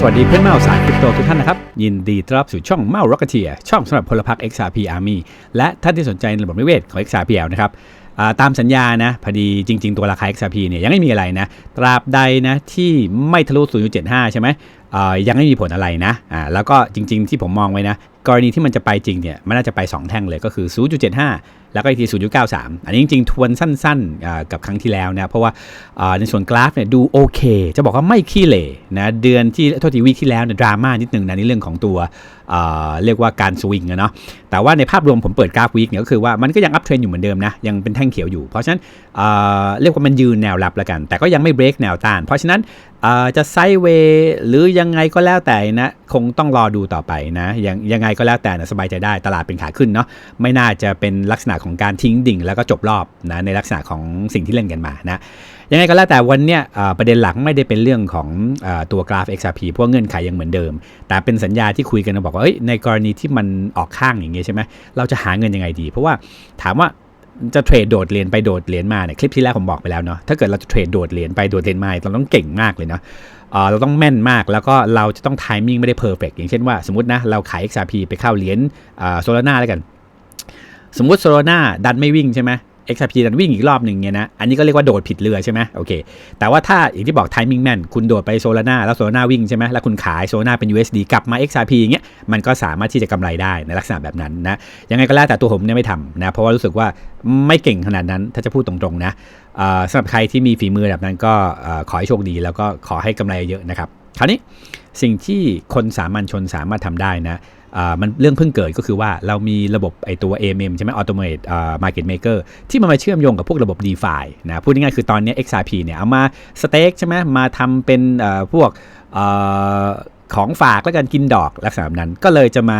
สวัสดีเพื่อนเมาสายคริปโตทุกท่านนะครับ ยินดีต้อนรับสู่ช่องเมา Rocketeer ช่องสำหรับพลพรรค XRP Army และท่านที่สนใจในระบบนิเวศของ XRPL นะครับตามสัญญานะพอดีจริง ๆ ตัวราคา XRP เนี่ยยังไม่มีอะไรนะ ตราบใดนะที่ไม่ทะลุ 0.75 ใช่ไหมยังไม่มีผลอะไรนะอ่าแล้วก็จริง ๆ ที่ผมมองไว้นะ กรณีที่มันจะไปจริงเนี่ยมันน่าจะไป 2 แท่งเลยก็คือ 0.75 แล้วก็อีกที 0.93 อันนี้จริงๆ ทวนสั้นๆ กับครั้งที่แล้วนะ เพราะว่าในส่วนกราฟเนี่ยดูโอเค จะบอกว่าไม่ขี้เหร่นะ เดือนที่โทษทีวีที่แล้วเนี่ยดราม่านิดนึงนะในเรื่องของตัวเรียกว่าการสวิงอะเนาะ แต่ว่าในภาพรวมผมเปิดกราฟวีคเนี่ยก็คือว่ามันก็ยังอัพเทรนอยู่เหมือนเดิมนะ ยังเป็นแท่งเขียวอยู่ เพราะฉะนั้นเรียกว่ามันยืนแนวรับแล้วกัน แต่ก็ยังไม่เบรกแนวต้าน เพราะฉะนั้นจะไซด์เวย์หรือยังไงก็แล้วแต่นะคงต้องรอดูต่อไปนะ ยังยังไงก็แล้วแต่นะสบายใจได้ตลาดเป็นขาขึ้นเนาะไม่น่าจะเป็นลักษณะของการทิ้งดิ่งแล้วก็จบรอบนะในลักษณะของสิ่งที่เล่นกันมานะยังไงก็แล้วแต่วันเนี้ยประเด็นหลักไม่ได้เป็นเรื่องของอตัวกราฟ XRP พราะเงื่อนไขยังเหมือนเดิม แต่เป็นสัญญาที่คุยกันบอกว่าในกรณีที่มันออกข้างอย่างเงี้ยใช่ไหมเราจะหาเงินยังไงดี เพราะว่าถามว่าจะเทรดโดดเหรียญไปโดดเหรียญมาเนี่ยคลิปที่แรกผมบอกไปแล้วเนาะถ้าเกิดเราจะเทรดโดดเหรียญไปโดดเหรียญมาเราต้องเก่งมากเลยเนาะเราต้องแม่นมากแล้วก็เราจะต้องไทมิ่งไม่ได้เพอร์เฟกอย่างเช่นว่าสมมตินะเราขาย XRP ไปเข้าเหรียญโซลาร่าแล้วกัน สมมติโซโลนาดันไม่วิ่งใช่ไหม XRP ดันวิ่งอีกรอบหนึ่งเนี่ยนะ อันนี้ก็เรียกว่าโดดผิดเรือใช่ไหมโอเค แต่ว่าถ้าอย่างที่บอก timing แมนคุณโดดไปโซลาร่าแล้วโซลาร่าวิ่งใช่ไหมแล้วคุณขายโซลาร่าเป็น USD กลับมา XRP อย่างเงี้ย มันก็สามารถที่จะกำไรได้ในลักษณะแบบนั้นนะ ยังไงก็แล้วแต่ตัวผมเนี่ยไม่ทำนะ เพราะว่ารู้สึกว่าไม่เก่งขนาดนั้น ถ้าจะพูดตรงๆนะสำหรับใครที่มีฝีมือแบบนั้นก็ขอให้โชคดี แล้วก็ขอให้กำไรเยอะนะครับ คราวนี้สิ่งที่คนสามัญชนสามารถทำได้นะ มันเรื่องเพิ่งเกิดก็คือว่าเรามีระบบไอตัว AMM ใช่ไหม Automate อ่า Market Maker ที่มันมาเชื่อมโยงกับพวกระบบ DeFi นะพูดง่ายๆคือตอนนี้ XRP เนี่ยเอามาสเต็กใช่ไหมมาทำเป็นพวกอของฝากแล้วกันกินดอกลักษณะนั้น ก็เลยจะมา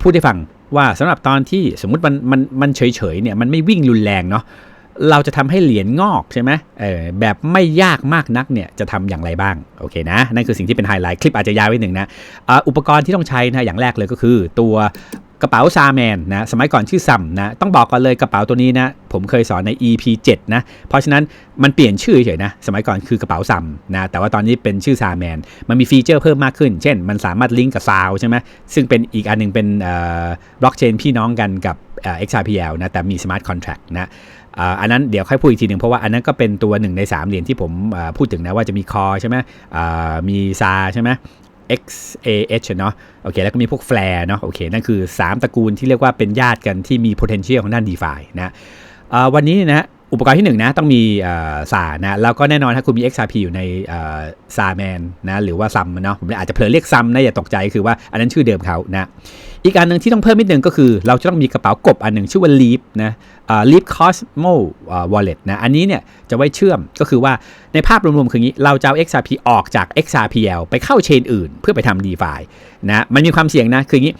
พูดให้ฟังว่าสำหรับตอนที่สมมุติมันมันมันเฉยๆเนี่ยมันไม่วิ่งรุนแรงเนาะ เราจะทำให้เหรียญงอกใช่ไหมเออแบบไม่ยากมากนักเนี่ยจะทำอย่างไรบ้างโอเคนะนั่นคือสิ่งที่เป็นไฮไลท์คลิปอาจจะยาวไว้หนึ่งนะอ,อุปกรณ์ที่ต้องใช้นะอย่างแรกเลยก็คือตัวกระเป๋าซาแมนนะสมัยก่อนชื่อซัมนะต้องบอกก่อนเลยกระเป๋าตัวนี้นะผมเคยสอนใน EP 7 นะ เพราะฉะนั้นมันเปลี่ยนชื่อเฉยนะ สมัยก่อนคือกระเป๋าซัมนะแต่ว่าตอนนี้เป็นชื่อซาแมนมันมีฟีเจอร์เพิ่มมากขึ้น เช่น มันสามารถลิงก์กับซาวใช่ไหมซึ่งเป็นอีกอันหนึงเป็นบล็อกเชนพี่น้องกันกับ XRPL นะแต่มีสมาร์ทคอนแท็กนะอันนั้นเดี๋ยวค่อยพูดอีกทีหนึ่งเพราะว่าอันนั้นก็เป็นตัวหนึ่งใน3เหรียญที่ผมพูดถึงนะว่าจะมีคอใช่ไหมมีซาใช่ไหม XAH เนาะโอเคแล้วก็มีพวกแฟร์เนาะโอเคนั่นคือ 3 ตระกูลที่เรียกว่าเป็นญาติกันที่มี potential ของด้าน DeFi นะวันนี้นะ อุปกรณ์ที่1นนะต้องมีซานะแล้วก็แน่นอนถ้าคุณมี XRP อยู่ในซาแมนนะหรือว่าซัมเนาะผมอาจจะเผลอเรียกซัมนะอย่าตกใจคือว่าอันนั้นชื่อเดิมเขานะอีกอันหนึ่งที่ต้องเพิ่มนิดนึงก็คือ เราจะต้องมีกระเป๋ากบอันหนึ่งชื่อว่า Leap นะ Leap Cosmo Wallet นะอันนี้เนี่ยจะไว้เชื่อมก็คือว่าในภาพรวมๆคืออย่างนี้ เราจะเอา XRP ออกจาก XRPL ไปเข้าเชนอื่น เพื่อไปทำ DeFi นะมันมีความเสี่ยงนะคืออย่างนี้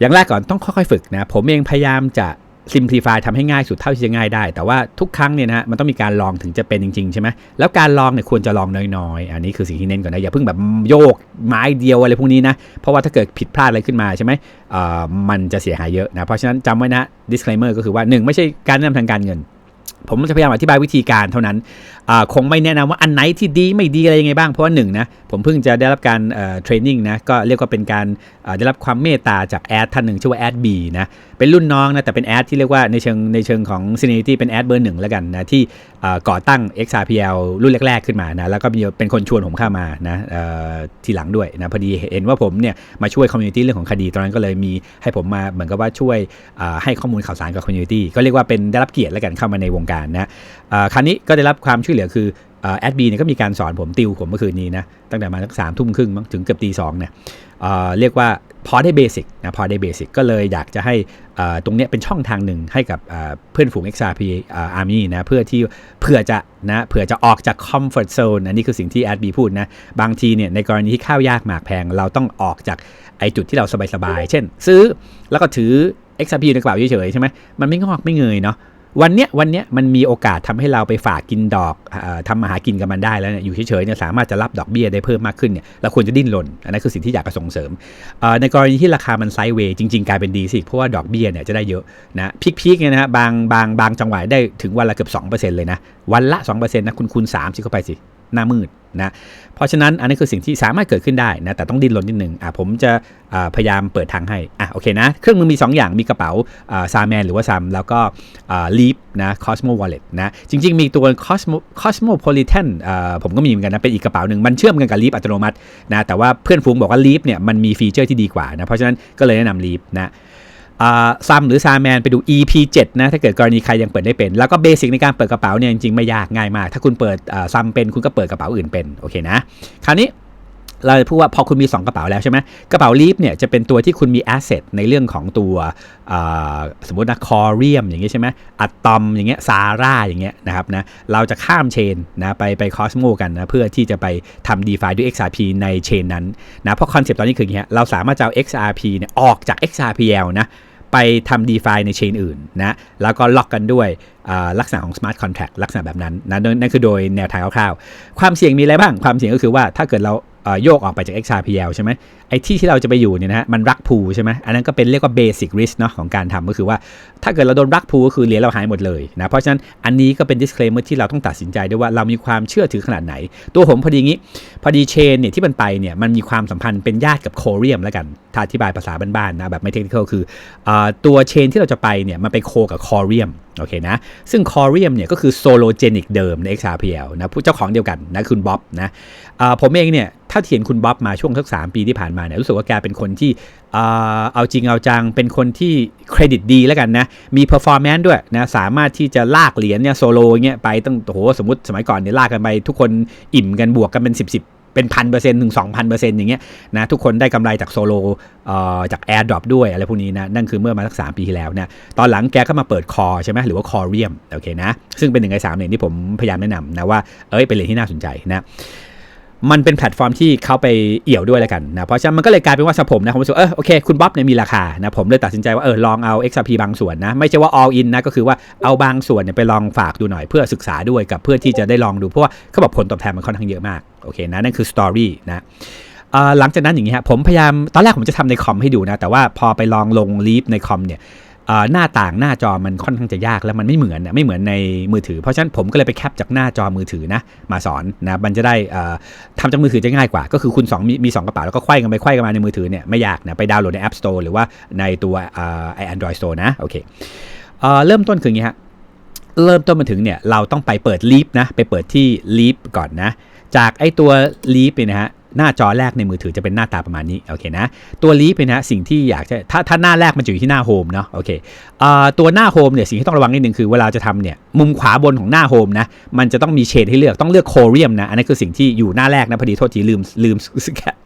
อย่างแรกก่อนต้องค่อยๆฝึกนะผมเองพยายามจะ simplify ทำให้ง่ายสุดเท่าที่จะง่ายได้ แต่ว่าทุกครั้งเนี่ยนะฮะมันต้องมีการลองถึงจะเป็นจริงๆใช่ไหมแล้วการลองเนี่ยควรจะลองน้อยๆ อันนี้คือสิ่งที่เน้นก่อนนะอย่าเพิ่งแบบโยกไม้เดียวอะไรพวกนี้นะ เพราะว่าถ้าเกิดผิดพลาดอะไรขึ้นมาใช่ไหมเอ่อมันจะเสียหายเยอะนะ เพราะฉะนั้นจำไว้นะ disclaimer ก็คือว่า 1 ไม่ใช่การแนะนำทางการเงิน ผมจะพยายามอธิบายวิธีการเท่านั้นคงไม่แนะนำว่าอันไหนที่ดีไม่ดีอะไรยังไงบ้างเพราะว่าหนึ่งนะผมเพิ่งจะได้รับการเทรนนิ่งนะก็เรียกว่าเป็นการได้รับความเมตตาจากแอดท่านหนึ่งชื่อว่าแอดบีนะเป็นรุ่นน้องนะแต่เป็นแอดที่เรียกว่าในเชิงในเชิงของ seniority เป็นแอดเบอร์หนึ่งแล้วกันนะที่ก่อตั้ง XRPL รุ่นแรก ๆ ขึ้นมานะแล้วก็มีเป็นคนชวนผมเข้ามานะทีหลังด้วยนะพอดีเห็นว่าผมเนี่ยมาช่วยคอมมูนิตี้เรื่องของคดีตอนนั้นก็เลยมีให้ผมมาเหมือนกับว่าช่วยให้ข้อมูลข่าวสารกับคอมมูนิตี้ก็เรียกว่าเป็นได้รับเกียรติแล้วกันเข้ามาในวงการนะคราวนี้ก็ได้รับความช่วยเหลือคือ แอดบีเนี่ยก็มีการสอนผมติวผมเมื่อคืนนี้นะตั้งแต่มาสักสามทุ่มครึ่งมั้งถึงเกือบตีสองเนี่ยเรียกว่าพอได้เบสิกนะพอได้เบสิกก็เลยอยากจะให้ตรงเนี้ยเป็นช่องทางหนึ่งให้กับเพื่อนฝูง XRP อ่า Army นะเพื่อที่เผื่อจะนะเผื่อจะออกจาก comfort zone อันนี้คือสิ่งที่แอดบีพูดนะบางทีเนี่ยในกรณีที่ข้าวยากหมากแพง เราต้องออกจากไอจุดที่เราสบายๆ เช่น ซื้อแล้วก็ถือ XRP ในกระเป๋าเฉยๆใช่ไหมมันไม่งอกไม่เงยเนาะ วันเนี้ยวันเนี้ยมันมีโอกาสทำให้เราไปฝากกินดอกออทำมาหากินกับมันได้แล้วเนี่ยอยู่เฉยๆเนี่ยสามารถจะรับดอกเบี้ยได้เพิ่มมากขึ้นเนี่ยเราควรจะดิ้นรนอันนั้นคือสิ่งที่อยากจะส่งเสริม ในกรณีที่ราคามันไซด์เวย์จริงๆกลายเป็นดีสิเพราะว่าดอกเบี้ยเนี่ยจะได้เยอะนะพีคๆเนี่ยนะฮะบางบางบางจังหวะได้ถึงวันละเกือบ2%เลยนะวันละ2%นะคุณคูณ30เข้าไปสิหน้ามืด นะเพราะฉะนั้นอันนี้คือสิ่งที่สามารถเกิดขึ้นได้นะแต่ต้องดิ้นรนนิดนึงอะผมจะพยายามเปิดทางให้อะโอเคนะเครื่องมือมี 2 อย่างมีกระเป๋าอ่าซาแมนหรือว่าซัมแล้วก็ลีฟนะคอสโมวอลเล็ตนะจริง ๆ มีตัว Cosmo Cosmopolitan ผมก็มีเหมือนกันนะเป็นอีกกระเป๋าหนึ่งมันเชื่อมกันกับลีฟอัตโนมัตินะแต่ว่าเพื่อนฟูงบอกว่าลีฟเนี่ยมันมีฟีเจอร์ที่ดีกว่านะเพราะฉะนั้นก็เลยแนะนำลีฟนะ ซัมหรือซาแมนไปดู EP 7 นะ ถ้าเกิดกรณีใครยังเปิดได้เป็น แล้วก็เบสิกในการเปิดกระเป๋าเนี่ยจริงๆไม่ยากง่ายมาก ถ้าคุณเปิดซัมเป็นคุณก็เปิดกระเป๋าอื่นเป็น โอเคนะ คราวนี้ เราจะพูดว่าพอคุณมี 2 กระเป๋าแล้วใช่ไหมกระเป๋าลีฟเนี่ยจะเป็นตัวที่คุณมีแอสเซทในเรื่องของตัวสมมตินะคอเรียมอย่างเงี้ยใช่ไหมอะตอมอย่างเงี้ยซาร่าอย่างเงี้ยนะครับนะเราจะข้ามเชนนะไปไปคอสโมกันนะเพื่อที่จะไปทำ d e f าด้วย XRP ในเชนนั้นนะเพราะคอนเซปต์ตอนนี้คืออย่างเงี้ยเราสามารถจะเอา XRP เนี่ยออกจาก XRPL นะไปทำ d e f าในเชนอื่นนะแล้วก็ล็อกกันด้วยลักษณะของ smart contract ลักษณะแบบนั้นนะนั่นคือโดยแนวทางคร่าวๆ ความเสี่ยงมีอะไรบ้าง ความเสี่ยงก็คือว่าถ้าเกิดเรา โยกออกไปจาก XRPL ใช่ไหมไอ้ที่ที่เราจะไปอยู่เนี่ยนะมันรักพูใช่ไหมอันนั้นก็เป็นเรียกว่า basic risk เนาะของการทำก็คือว่าถ้าเกิดเราโดนรักพูก็คือเหรียญเราหายหมดเลยนะเพราะฉะนั้นอันนี้ก็เป็น disclaimer ที่เราต้องตัดสินใจด้วยว่าเรามีความเชื่อถือขนาดไหน ตัวผมพอดีงี้ พอดีเชนเนี่ยที่มันไปเนี่ยมันมีความสัมพันธ์เป็นญาติกับโคเรียมแล้วกันถ้าอธิบายภาษาบ้านๆนะแบบไม่เทคนิคคืออตัวเชนที่เราจะไปเนี่ยมันไปโคกับคอเรียมโอเคนะ ซึ่งคอเรียมเนี่ยก็คือโซโลเจนิกเดิมใน XRPL นะผู้เจ้าของเดียวกันนะคุณบ๊อบนะผมเองเนี่ยถ้าเทียนคุณบ๊อบมาช่วงสักสปีที่ผ่านมาเนี่ยรู้สึกว่าแกเป็นคนที่เอาจริงเอาจังเป็นคนที่เครดิตดีแล้วกันนะ มีเพอร์ฟอร์แมนซ์ด้วยนะสามารถที่จะลากเหรียญเนี่ยโซโลเงี้ยไปตั้งโหสมมติสมัยก่อนเนี่ยลากกันไป ทุกคนอิ่มกันบวกกันเป็น 10บสเป็นพันเปอร์เซ็นต์ถึงสองพันเปอร์เซ็นต์อย่างเงี้ยนะทุกคนได้กำไรจากโซโลจากแอร์ดรอปด้วยอะไรพวกนี้นะ นั่นคือเมื่อมาสักสามปีที่แล้วนะตอนหลังแกก็มาเปิดคอใช่ไหมหรือว่าคอเรียมโอเคนะ ซึ่งเป็นหนึ่งในสามเหรียญที่ผมพยายามแนะนำนะว่าเอ้ยเป็นเหรียญที่น่าสนใจนะ มันเป็นแพลตฟอร์มที่เขาไปเอี่ยวด้วยแล้วกันนะเพราะฉะนั้นมันก็เลยกลายเป็นว่าสผมนะผมรู้สึกเออโอเคคุณบ๊อบเนี่ยมีราคานะผมเลยตัดสินใจว่าเออลองเอา XRP บางส่วนนะไม่ใช่ว่า all in นะก็คือว่าเอาบางส่วนเนี่ยไปลองฝากดูหน่อยเพื่อศึกษาด้วยกับเพื่อที่จะได้ลองดูเพราะว่าเขาบอกผลตอบแทนมันค่อนข้างเยอะมากโอเคนะนั่นคือสตอรี่นะหลังจากนั้นอย่างนี้ฮะผมพยายามตอนแรกผมจะทำในคอมให้ดูนะแต่ว่าพอไปลองลงลีฟในคอมเนี่ย หน้าต่างหน้าจอมันค่อนข้างจะยากแล้วมันไม่เหมือนไม่เหมือนในมือถือ เพราะฉะนั้นผมก็เลยไปแคปจากหน้าจอมือถือนะมาสอนนะมันจะได้ทำจากมือถือจะง่ายกว่า ก็คือคุณ2มีมี2กระเป๋าแล้วก็ไขว้กันไปไขว้กันมาในมือถือเนี่ยไม่ยากนะไปดาวน์โหลดใน App Store หรือว่าในตัวไอแอนดรอยสโตร์นะโอเคเริ่มต้นคืออย่างนี้ฮะเริ่มต้นมาถึงเนี่ยเราต้องไปเปิดลีฟนะไปเปิดที่ลีฟก่อนนะจากไอตัวลีฟเนี่ยนะฮะ หน้าจอแรกในมือถือจะเป็นหน้าตาประมาณนี้โอเคนะตัวลีฟเป็นนะสิ่งที่อยากจะถ้าถ้าหน้าแรกมันจะอยู่ที่หน้าโฮมเนาะโอเคตัวหน้าโฮมเนี่ยสิ่งที่ต้องระวังนิดนึงคือเวลาจะทำเนี่ยมุมขวาบนของหน้าโฮมนะมันจะต้องมีเชดให้เลือกต้องเลือกโคเรียมนะอันนี้คือสิ่งที่อยู่หน้าแรกนะพอดีโทษทีลืมลืม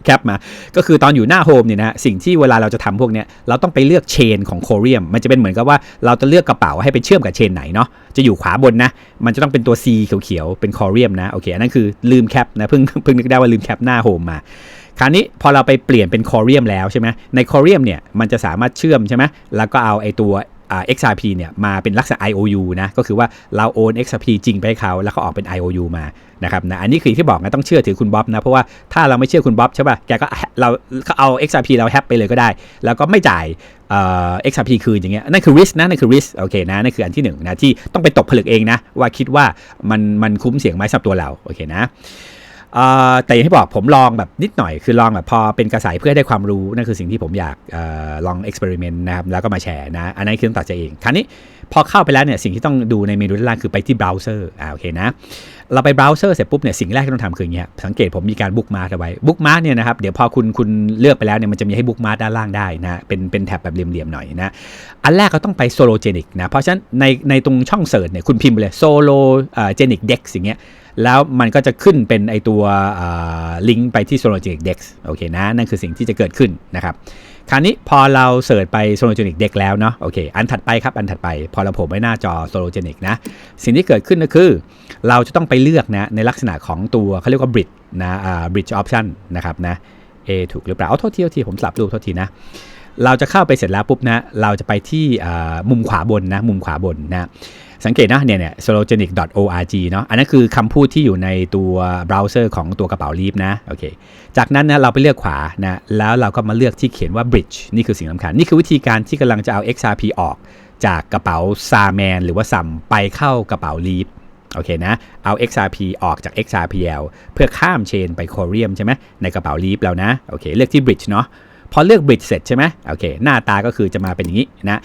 แคปมา ก็คือตอนอยู่หน้าโฮมเนี่ยนะสิ่งที่เวลาเราจะทำพวกเนี้ยเราต้องไปเลือกเชนของโคเรียม มันจะเป็นเหมือนกับว่าเราจะเลือกกระเป๋าให้ไปเชื่อมกับเชนไหนเนาะจะอยู่ขวาบนนะ มันจะต้องเป็นตัว C เขียวๆเป็นโคเรียมนะโอเคอันนั้นคือลืมแคปนะเพิ่งเพิ่งนึกได้ว่าลืมแคปหน้าโฮมมาคราวนี้พอเราไปเปลี่ยนเป็นคอเรียมแล้วใช่ไหมในคอเรียมเนี่ยมันจะสามารถเชื่อมใช่ไหมแล้วก็เอาไอตัว XRP เนี่ยมาเป็นลักษณะ IOU นะก็คือว่าเราโอน XRP จริงไปให้เขาแล้วก็ออกเป็น IOU มานะครับนะอันนี้คือที่บอกนะต้องเชื่อถือคุณบ๊อบนะเพราะว่าถ้าเราไม่เชื่อคุณบ๊อบใช่ป่ะแกก็เราเอา XRP เราแฮปไปเลยก็ได้ แล้วก็ไม่จ่าย XRP คืนอย่างเงี้ยนั่นคือ risk นะนั่นคือ risk โอเคนะนั่นคืออันที่1นนะที่ต้องไปตกผลึกเองนะว่าคิดว่ามันมันคุ้มเสี่ยงไหมสำหรับตัวเราโอเคนะ แต่อย่างที่บอกผมลองแบบนิดหน่อย คือลองแบบพอเป็นกระสายเพื่อได้ความรู้นั่นคือสิ่งที่ผมอยากอลองเอ็กซ์เพร์เมนต์นะครับแล้วก็มาแชร์นะ อันนั้นคือต้องตัดใจเองคราวนี้พอเข้าไปแล้วเนี่ยสิ่งที่ต้องดูในเมนูด้านล่างคือไปที่เบราว์เซอร์อ่าโอเคนะ เราไปเบราว์เซอร์เสร็จปุ๊บเนี่ยสิ่งแรกที่ต้องทำคืออย่างเงี้ยสังเกตผมมีการบุ๊กมาร์กเอาไว้บุ๊กมาร์กเนี่ยนะครับเดี๋ยวพอคุณคุณเลือกไปแล้วเนี่ยมันจะมีให้บุ๊กมาร์กด้านล่างได้นะเป็นเป็นแท็บแบบเหลี่ยมๆหน่อยนะอันแรกก็ต้องไปโซโลเจนิกนะเพราะฉะนั้นในในตรงช่องเสิร์ชเนี่ยคุณพิมพ์ไปเลยโซโลเจนิกเด็กสิ่งเงี้ยแล้วมันก็จะขึ้นเป็นไอตัวลิงก์ไปที่ s o l o g e n i c Dex โอเคนะนั่นคือสิ่งที่จะเกิดขึ้นนะครับ คราวนี้พอเราเสิร์ชไป s o l o g e n i c Dex แล้วเนาะโอเคอันถัดไปครับอันถัดไป พอเราผมไว้หน้าจอ s o l o g e n i c นะสิ่งที่เกิดขึ้นก็คือ เราจะต้องไปเลือกนะในลักษณะของตัวเขาเรียกว่า bridge นะอ่า bridge option นะครับนะเอถูกหรือเปล่าเอาโทษทีโทษทีผมสลับรูปโทษทีนะเราจะเข้าไปเสร็จแล้วปุ๊บนะเราจะไปที่มุมขวาบนนะมุมขวาบนนะ สังเกตนะเนี่ยเนี่ย sologenic.org เนาะอันนั้นคือคำพูดที่อยู่ในตัวเบราว์เซอร์ของตัวกระเป๋าลีฟนะโอเคจากนั้นนะเราไปเลือกขวานะแล้วเราก็มาเลือกที่เขียนว่า bridge นี่คือสิ่งสำคัญ นี่คือวิธีการที่กำลังจะเอา XRP ออก จากกระเป๋าซาแมนหรือว่าซัมไปเข้ากระเป๋าลีฟโอเคนะ เอา XRP ออกจาก XRPL เพื่อข้ามเชนไปโคเรียมใช่ไหมในกระเป๋าลีฟแล้วนะ โอเค เลือกที่ bridge เนาะ พอเลือก bridge เสร็จใช่ไหมโอเค หน้าตาก็คือจะมาเป็นอย่างนี้นะ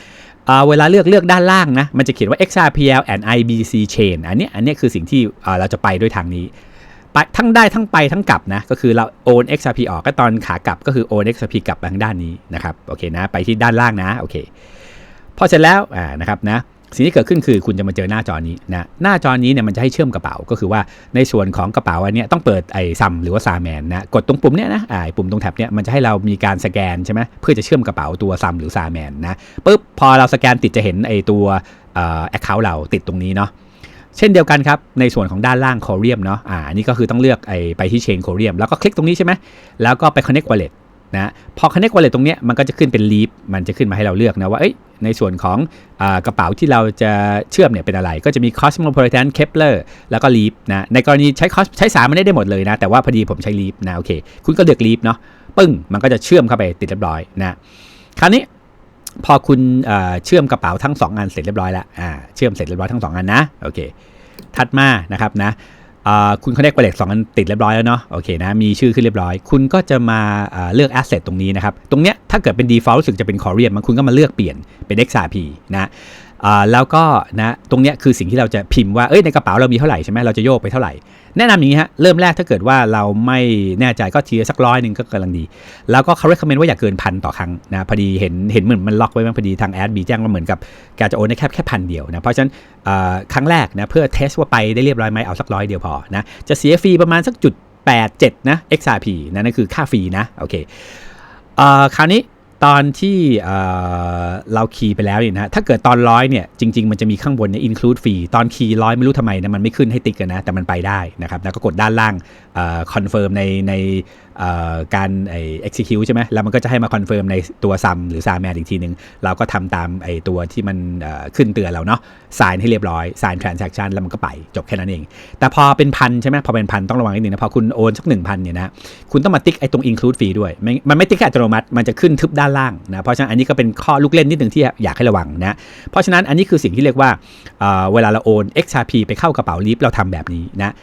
เวลาเลือกเลือกด้านล่างนะ มันจะเขียนว่า XRPL and IBC chain อันนี้อันนี้คือสิ่งที่เราจะไปด้วยทางนี้ไปทั้งได้ทั้งไปทั้งกลับนะ ก็คือเราโอน XRP ออกก็ตอนขากลับก็คือโอน XRP กลับทางด้านนี้นะครับ โอเคนะ ไปที่ด้านล่างนะ โอเค พอเสร็จแล้วอ่านะครับนะ สิ่งที่เกิดขึ้นคือคุณจะมาเจอหน้าจอนี้นะหน้าจอนี้เนี่ยมันจะให้เชื่อมกระเป๋าก็คือว่าในส่วนของกระเป๋าอันนี้ต้องเปิดไอ้ซัมหรือว่าซาแมนนะกดตรงปุ่มเนี้ยนะไอ้ปุ่มตรงแท็บเนี้ยมันจะให้เรามีการสแกนใช่ไหมเพื่อจะเชื่อมกระเป๋าตัวซัมหรือซาแมนนะปุ๊บพอเราสแกนติดจะเห็นไอ้ตัวแอคเคาท์เราติดตรงนี้เนาะเช่นเดียวกันครับ ในส่วนของด้านล่างโคเรียมเนาะอ่านนี่ก็คือต้องเลือกไอไปที่เชนโคเรียมแล้วก็คลิกตรงนี้ใช่ไหมแล้วก็ไป connect wallet นะพอ connect wallet ตรงเนี้ยมันก็จะขึ้นเป็น leaf มันจะขึ้นมาให้เราเลือกนะว่าในส่วนของอกระเป๋าที่เราจะเชื่อมเนี่ยเป็นอะไร ก็จะมี Cosmopolitan Kepler แล้วก็ leaf นะในกรณีใช้ Cos ใช้สามมันได้ได้หมดเลยนะ แต่ว่าพอดีผมใช้ leaf นะโอเค คุณก็เลือก leaf เนาะปึ้ง มันก็จะเชื่อมเข้าไปติดเรียบร้อยนะคราวนี้พอคุณเชื่อมกระเป๋าทั้ง 2 อันเสร็จเรียบร้อยแล้วเชื่อมเสร็จเรียบร้อยทั้ง 2 อันนะโอเคถัดมานะครับนะ คุณ connect wallet สองันติดเรียบร้อยแล้วเนาะโอเคนะมีชื่อขึ้นเรียบร้อย คุณก็จะมาเลือก asset ตรงนี้นะครับ ตรงเนี้ยถ้าเกิดเป็น default รู้สึกจะเป็น Corium มันคุณก็มาเลือกเปลี่ยนเป็น XRP นะแล้วก็นะตรงเนี้ยคือสิ่งที่เราจะพิมพ์ว่าเอ้ยในกระเป๋าเรามีเท่าไหร่ใช่ไหมเราจะโยกไปเท่าไหร่ แนะนำอย่างนี้ฮะ เริ่มแรกถ้าเกิดว่าเราไม่แน่ใจก็ทีละสักร้อยหนึ่งก็กำลังดี แล้วก็เขา recommend ว่าอย่าเกินพันต่อครั้งนะพอดีเห็นเห็นเหมือนมันล็อกไว้บ้งพอดีทางแอดบีแจ้งว่าเหมือนกับแกจะโอนได้แค่แค่พันเดียวนะเพราะฉะนั้นครั้งแรกนะเพื่อเทสว่าไปได้เรียบร้อยไหมเอาสักร้อยเดียวพอนะจะเสียฟรีประมาณสักจุด87นะ XRP นะนั่นคือค่าฟรีนะโอเคเอ่อคราวนี้ ตอนที่เราคีย์ไปแล้วเนี่ยนะถ้าเกิดตอนร้อยเนี่ยจริง ๆ มันจะมีข้างบนเนี่ย include ฟรีตอนคีย์ร้อยไม่รู้ทำไมนะมันไม่ขึ้นให้ติ๊กกันนะ แต่มันไปได้นะครับแล้วก็กดด้านล่างคอนเฟิร์มในใน การไอ้ execute ใช่ไหมแล้วมันก็จะให้มา confirm ในตัว sum หรือ s a m a n อีกทีหนึ่งเราก็ทำตามไอ้ตัวที่มันขึ้นเตือนเราเนาะ sign ให้เรียบร้อย sign transaction แล้วมันก็ไปจบแค่นั้นเอง แต่พอเป็นพันใช่ไหมพอเป็นพันต้องระวังนิดนึงนะ พอคุณโอนสักหนึ่งพันเนี่ยนะ คุณต้องมาติ๊กไอ้ตรง include ฟรีด้วย มันไม่ติ๊กอัตโนมัติ มันจะขึ้นทึบด้านล่างนะ เพราะฉะนั้นอันนี้ก็เป็นข้อลูกเล่นนิดหนึ่งที่อยากให้ระวังนะ เพราะฉะนั้นอันนี้คือสิ่งที่เรียกว่าเเวลาเราโอน XRP ไปเข้ากระเป๋าลิฟเราทำแบบนี้นะ